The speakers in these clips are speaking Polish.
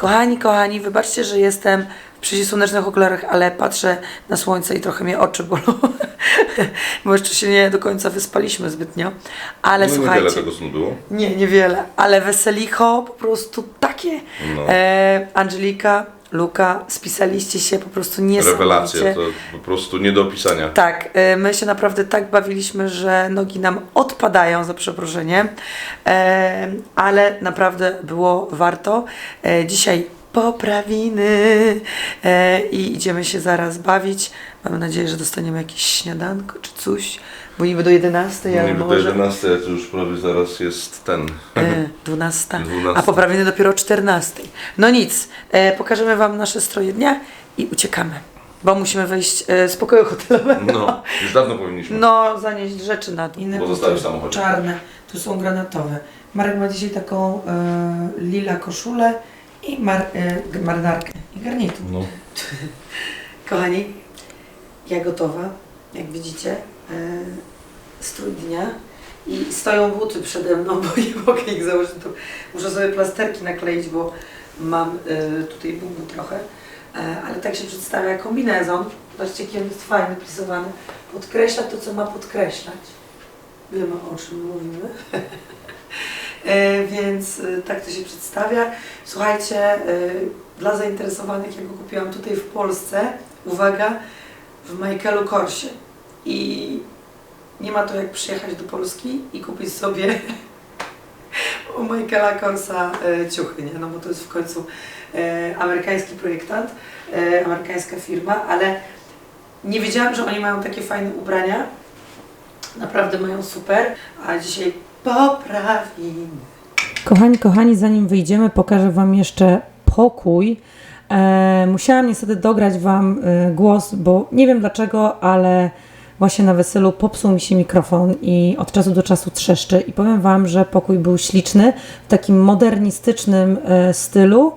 Kochani, kochani, wybaczcie, że jestem w przeciwsłonecznych okularach, ale patrzę na słońce i trochę mnie oczy bolą, bo jeszcze się nie do końca wyspaliśmy zbytnio. Ale No słuchajcie, niewiele tego snu było. nie, niewiele, ale weselicho po prostu takie. No. E, Angelika, Luka, spisaliście się po prostu niesamowicie. Rewelacja, to po prostu nie do opisania. Tak, e, my się naprawdę tak bawiliśmy, że nogi nam odpadają, za przeproszeniem, e, ale naprawdę było warto. E, Dzisiaj poprawiny i idziemy się zaraz bawić. Mamy nadzieję, że dostaniemy jakieś śniadanko czy coś, bo niby do 11, ale Niby do może 11, to już prawie zaraz jest ten. e, 12, 12. a poprawiny dopiero o 14. No nic, e, pokażemy Wam nasze stroje dnia i uciekamy, bo musimy wyjść e, z pokoju hotelowego. No, już dawno powinniśmy. No, zanieść rzeczy na inne Bo zostały w buty samochodzie. Czarne, tu są granatowe. Marek ma dzisiaj taką e, lila koszulę i mar, e, marynarkę i garnitur. No. Kochani, ja gotowa, jak widzicie, strój dnia i stoją buty przede mną, bo nie mogę ich założyć, to muszę sobie plasterki nakleić, bo mam e, tutaj bubu trochę, e, ale tak się przedstawia kombinezon, zobaczcie jaki on jest fajny, plisowany, podkreśla to, co ma podkreślać. Wiemy o czym mówimy. E, Więc e, tak to się przedstawia. Słuchajcie, e, dla zainteresowanych, ja go kupiłam tutaj w Polsce, uwaga, w Michaelu Korsie. I nie ma to jak przyjechać do Polski i kupić sobie u Michaela Korsa e, ciuchy, nie? No bo to jest w końcu e, amerykański projektant, e, amerykańska firma, ale nie wiedziałam, że oni mają takie fajne ubrania. Naprawdę mają super, a dzisiaj poprawimy. Kochani, kochani, zanim wyjdziemy, pokażę Wam jeszcze pokój. E, musiałam niestety dograć Wam głos, bo nie wiem dlaczego, ale właśnie na weselu popsuł mi się mikrofon i od czasu do czasu trzeszczy. I powiem Wam, że pokój był śliczny, w takim modernistycznym e, stylu.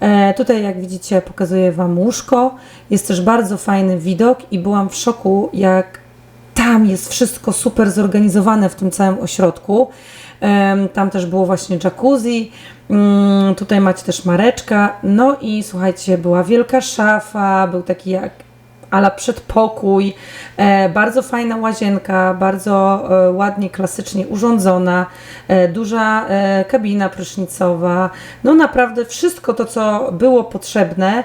E, tutaj, jak widzicie, pokazuję Wam łóżko. Jest też bardzo fajny widok i byłam w szoku, jak tam jest wszystko super zorganizowane w tym całym ośrodku. Em, Tam też było właśnie jacuzzi. Mm, Tutaj macie też mareczka. No i słuchajcie, była wielka szafa, był taki jak ala przedpokój, e, bardzo fajna łazienka, bardzo e, ładnie, klasycznie urządzona, e, duża kabina prysznicowa, no naprawdę wszystko to, co było potrzebne,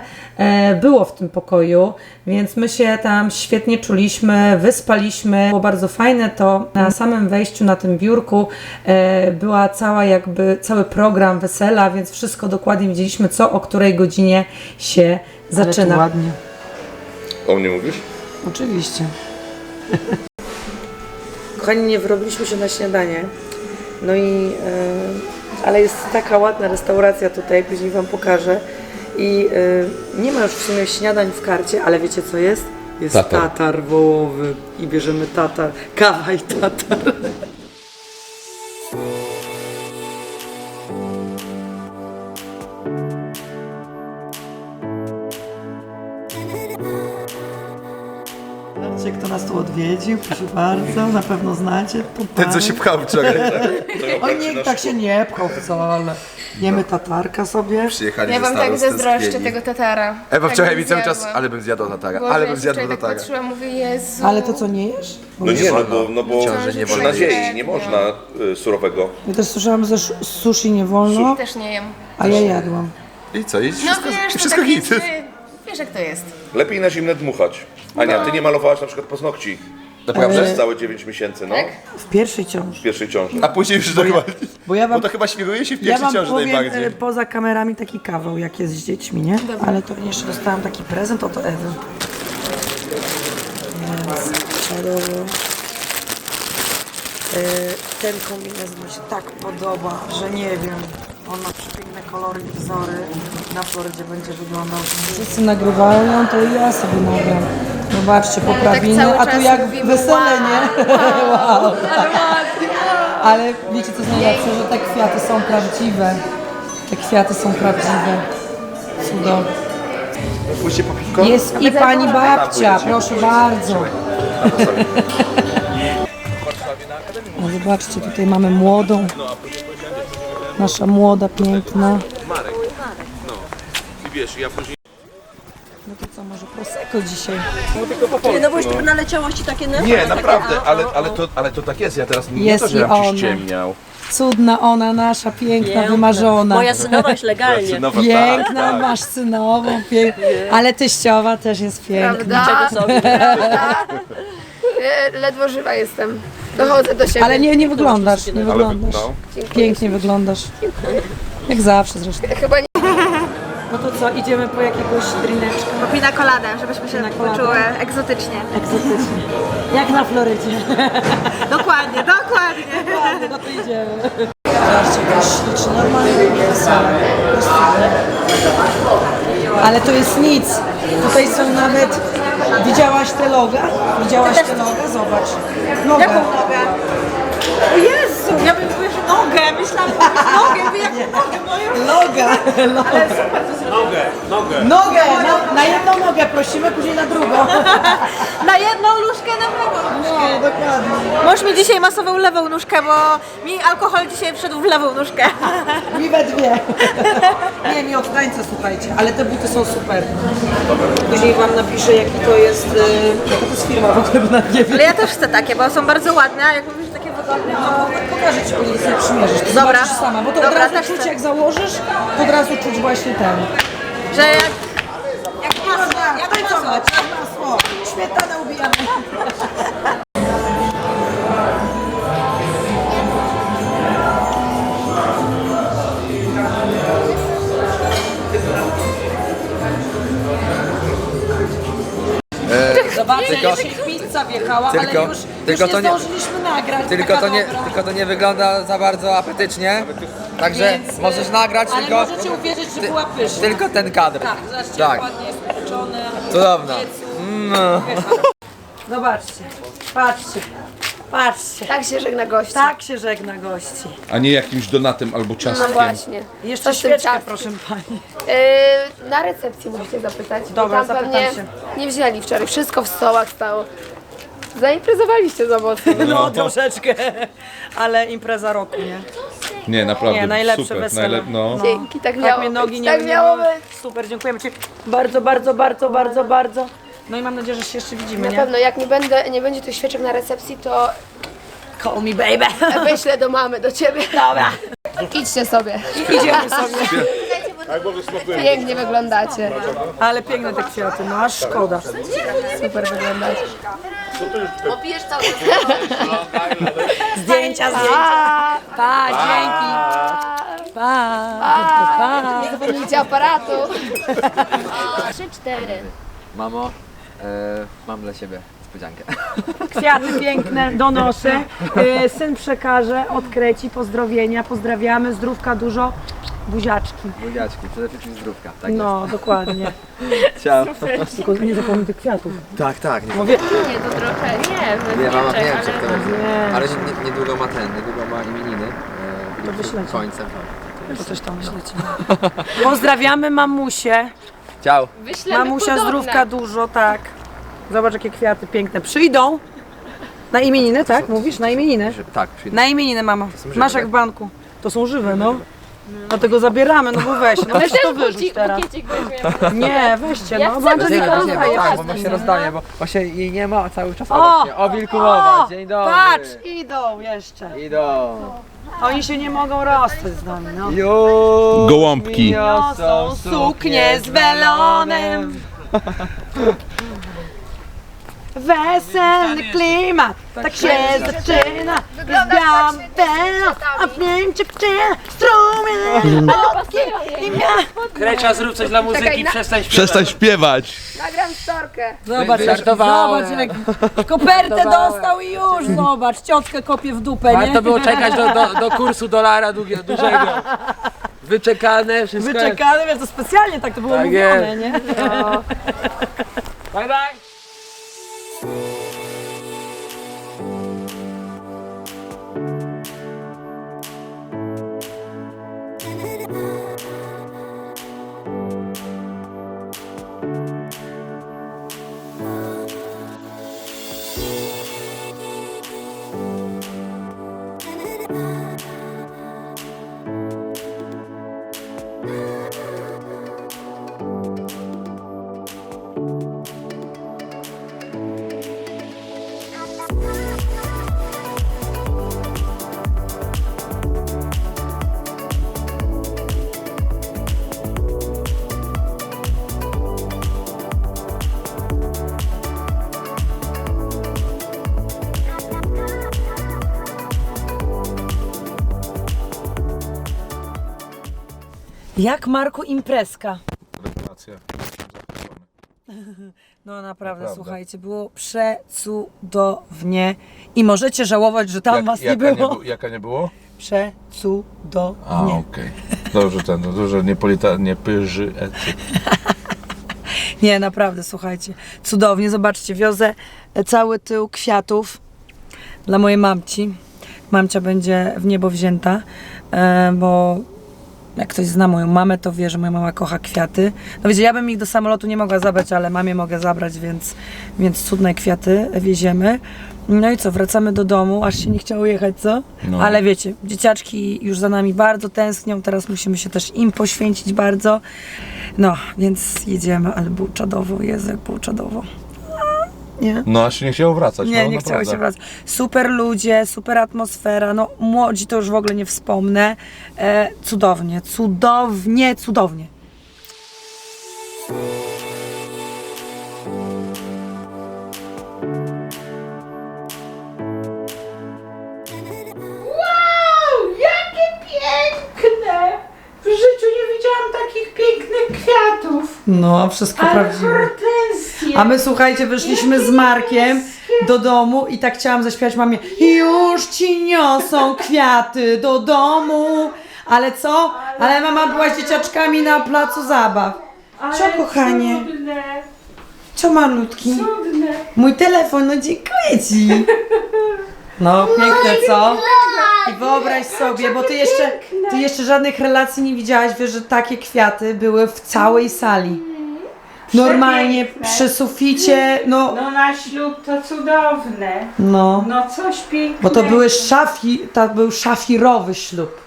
było w tym pokoju, więc my się tam świetnie czuliśmy, wyspaliśmy, było bardzo fajne to na samym wejściu na tym biurku była cała jakby, cały program wesela, więc wszystko dokładnie wiedzieliśmy, co o której godzinie się zaczyna. ładnie. O mnie mówisz? Oczywiście. Kochani, nie wyrobiliśmy się na śniadanie. No i, e, ale jest taka ładna restauracja tutaj, później Wam pokażę. I e, nie ma już w sumie śniadań w karcie, ale wiecie co jest? Jest tatar, Tatar. wołowy i bierzemy tatar, kawa i tatar. Zobaczcie, kto nas tu odwiedził, proszę bardzo, na pewno znacie. Ten, co się pchał wczoraj. O nie, tak się nie pchał wcale. Jemy tatarka sobie. Przyjechali Ja ze wam tak starostw zazdroszczę tego tatara. Ewa Tak wczoraj bym mi cały czas, zjadła. ale bym zjadł tatara, Boże, ale ja bym zjadł wczoraj tak tatara. patrzyłam, mówię, Jezu. Ale to co nie jesz? No nie, no bo, no bo Książę nie przy wolno nadziei jeść. nie można y, surowego. Ja też słyszałam, że sz- sushi nie wolno, Też nie jem. a ja jadłam. I co? I No wszystko, wiesz, to wszystko tak hit. jest, Wiesz jak to jest. Lepiej na zimne dmuchać. Ania, ty nie malowałaś na przykład paznokci Naprawdę? przez całe 9 miesięcy, no? Tak? W pierwszej ciąży. W pierwszej ciąży. A później już to chyba... Bo ja wam, Bo to chyba świruje się w ja pierwszej wam ciąży powiem najbardziej. e, poza kamerami taki kawał, jak jest z dziećmi, nie? Ale to jeszcze dostałam taki prezent od Ewy. Więc. E, Ten kombinezon mi się tak podoba, że nie wiem. On ma przepiękne kolory i wzory. Na Florydzie będzie wyglądał. Wszyscy nagrywają, to i ja sobie nagram. Zobaczcie, poprawiny, cały a tu jak mówimy, wesele, wow, nie? Wow. Ale wiecie co jest najlepsze, że te kwiaty są prawdziwe. Te kwiaty są prawdziwe. Piwko? Jest i pani babcia, proszę bardzo. No zobaczcie, tutaj mamy młodą. Nasza młoda, piękna. wiesz, ja później... No to co, może prosecco dzisiaj? No bo już naleciało ci takie nerwy. Nie, takie, naprawdę, a, ale, o, ale, o. to, ale to tak jest, ja teraz nie Jest to, że i ja bym ona. ci ściemniał. Cudna ona, nasza, piękna, Piękna. wymarzona. Moja synowaś legalnie. Synowa, tak, Piękna, tak. masz synową, pięk... ale teściowa też jest piękna. Prawda? Czego sobie? E, Ledwo żywa jestem. Dochodzę do siebie. Ale nie, nie wyglądasz, nie Ale wyglądasz. no, Pięknie wyglądasz. Jak zawsze zresztą. Chyba nie. No to co, idziemy po jakiegoś drineczka Pina koladę, żebyśmy się Pina colada. poczuły egzotycznie. egzotycznie. Jak na Florydzie. Dokładnie, dokładnie. No to idziemy. Zobaczcie, jakaś śliczna, normalnie. Ale to jest nic. Tutaj są nawet... Widziałaś te loga? Widziałaś te loga? Zobacz. Noga. Jaką nogę? O Jezu, ja bym mówiła, że nogę, myślałam, że nogę, wy jaką nogę moją? Loga. Ale super to Nogę, nogę. Nogę, na, na jedną nogę prosimy, później na drugą. Na jedną nóżkę, na nóżkę. No, dokładnie. Mąż mi dzisiaj masował lewą nóżkę, bo mi alkohol dzisiaj wszedł w lewą nóżkę. Mi we dwie. Nie, mi od tańca, słuchajcie, ale te buty są super. Później wam napiszę, jaki to jest, y, jaka to jest firma w ogóle, bo nawet nie wiem. Ale ja też chcę takie, bo są bardzo ładne, a jak mówisz, Pokażę ci, później sobie przymierzysz. To Dobra. zobaczysz sama, bo to od Dobra, razu też czuć, chcę. jak założysz, to od razu czuć właśnie ten. Że jak... Jak masło, jak masło. Ubijamy. Zobaczcie, Tylko- pizza wjechała, tylko- ale już, tylko już to nie zdążyliśmy nagrać. Tylko to, nie, dobra. tylko to nie wygląda za bardzo apetycznie. Także Więc, możesz nagrać Ale tylko, możecie uwierzyć, że ty- była pyszna. tylko ten kadr. Tak, zobaczcie, Tak. ładnie jest pieczone. Cudowna. No. Zobaczcie, patrzcie, patrzcie. Tak się żegna gości. Tak się żegna gości. a nie jakimś donatem albo No ciastkiem. właśnie. I Jeszcze Co z tym świeczkę, ciastkiem? proszę pani. E, na recepcji musicie zapytać. bo Dobra, tam zapytam pewnie się. nie wzięli wczoraj. Wszystko w stołach stało. Zaimprezowaliście za mocno. No troszeczkę, ale impreza roku, nie? Nie, naprawdę, Nie, najlepsze super. wesele. najlep- no. No. Dzięki, tak Tak miało mnie nogi być. nie tak miało być. Super, dziękujemy Ci bardzo, bardzo, bardzo, bardzo, bardzo. No i mam nadzieję, że się jeszcze widzimy, Na nie? pewno, jak nie, będę, nie będzie tych świeczek na recepcji, to Call me baby. wyślę do mamy, do ciebie. Dobra. Idźcie sobie. Idziemy sobie. Pięknie wyglądacie. Ale piękne te kwiaty, no aż szkoda. Super wyglądacie. Zdjęcia, zdjęcia. Pa, dzięki. Pa, pa. Nie zapomnijcie aparatu. Mamo, e, mam dla ciebie niespodziankę. Kwiaty piękne donoszę. E, Syn przekaże, odkreci, pozdrowienia. Pozdrawiamy, zdrówka dużo. Buziaczki. Buziaczki, przede wszystkim zdrówka. Tak No, dokładnie. jest. Ciao. Tylko nie zapomnij tych kwiatów. Tak, tak. Nie, Mówię, Nie, to trochę nie. nie mama nie wiem, czy to Nie. Ale nie- niedługo ma ten, niedługo ma imieniny. E, To wyślecie. końcem. to coś tam myślecie. Pozdrawiamy mamusię. Ciao. Wyślemy Mamusia podobne. zdrówka dużo, tak. Zobacz jakie kwiaty piękne. Przyjdą. Na imieniny, tak? Mówisz? Na imieniny? Tak, przyjdę. Na imieniny, mama. żywe, Masz jak tak? w banku. To są żywe, no. Dlatego zabieramy, no bo weź, no weź to wyrzuć teraz. Nie, weźcie, no, bo Angelika Weźmiemy, weźmiemy. rozdaje Tak, bo no. rozdaje, bo właśnie jej nie ma cały czas. O, O! właśnie, o wilku mowa. O! Dzień dobry. Patrz, idą jeszcze. Idą. Oni się nie mogą rozstać z nami, no. Już Gołąbki. niosą suknie z welonem. Weselny klimat, tak się zaczyna. Jest białam welą, a pięć dziewczyna, strumień, i mia. Krecia, zrób coś dla muzyki, przestań śpiewać. Przestań śpiewać! Nagram storkę. Zobacz, jak, zobacz jak kopertę dostał i już, zobacz, ciotkę kopie w dupę, nie? Warto było czekać do, do, do kursu dolara długie, dużego. Wyczekane, wszystko jest. Wyczekany, wiesz, to specjalnie tak to było Tak mówione, jest. nie? Bye bye. Yeah. Jak Marku imprezka? Rewelacja. No naprawdę, Naprawdę. słuchajcie, było przecudownie i możecie żałować, że tam was nie jaka, było. bu- jaka nie było? Przecudownie. A, okej. Dobrze, ten, dobrze, nie polita, nie pyży, ety. Nie, naprawdę, słuchajcie. Cudownie. Zobaczcie, wiozę cały tył kwiatów dla mojej mamci. Mamcia będzie w niebo wzięta, e, bo jak ktoś zna moją mamę, to wie, że moja mama kocha kwiaty. No wiecie, ja bym ich do samolotu nie mogła zabrać, ale mamie mogę zabrać, więc, więc cudne kwiaty wieziemy. No i co, wracamy do domu, aż się nie chciało jechać, co? No. Ale wiecie, dzieciaczki już za nami bardzo tęsknią, teraz musimy się też im poświęcić bardzo. No, więc jedziemy, ale było czadowo, Jezu, jak było czadowo. Nie? No, a się nie chciało wracać. Nie, no, nie chciało się wracać. Super ludzie, super atmosfera, no młodzi to już w ogóle nie wspomnę. E, cudownie, cudownie, cudownie. Jakie piękne! W życiu nie widziałam takich pięknych kwiatów. No, wszystko Ale prawdziwe. A my słuchajcie, wyszliśmy z Markiem do domu i tak chciałam zaśpiewać mamie Już ci niosą kwiaty do domu Ale co? Ale mama była z dzieciaczkami na placu zabaw Co, kochanie? Cudne, Co malutki? cudne. Mój telefon, no dziękuję ci No, piękne co? I wyobraź sobie, bo ty jeszcze, ty jeszcze żadnych relacji nie widziałaś, wiesz, że takie kwiaty były w całej sali Normalnie przy suficie, no, No na ślub to cudowne. no No coś pięknego. Bo to były szafi, to był szafirowy ślub.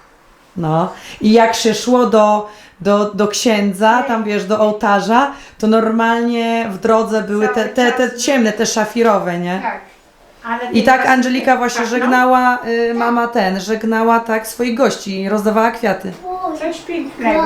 No. I jak się szło do, do, do księdza, tam wiesz, do ołtarza, to normalnie w drodze były te, te, te ciemne, te szafirowe, nie? Tak. Ale I tak teraz- Angelika właśnie Tak, no. żegnała, y, mama ten, żegnała tak swoich gości, rozdawała kwiaty. Coś pięknego.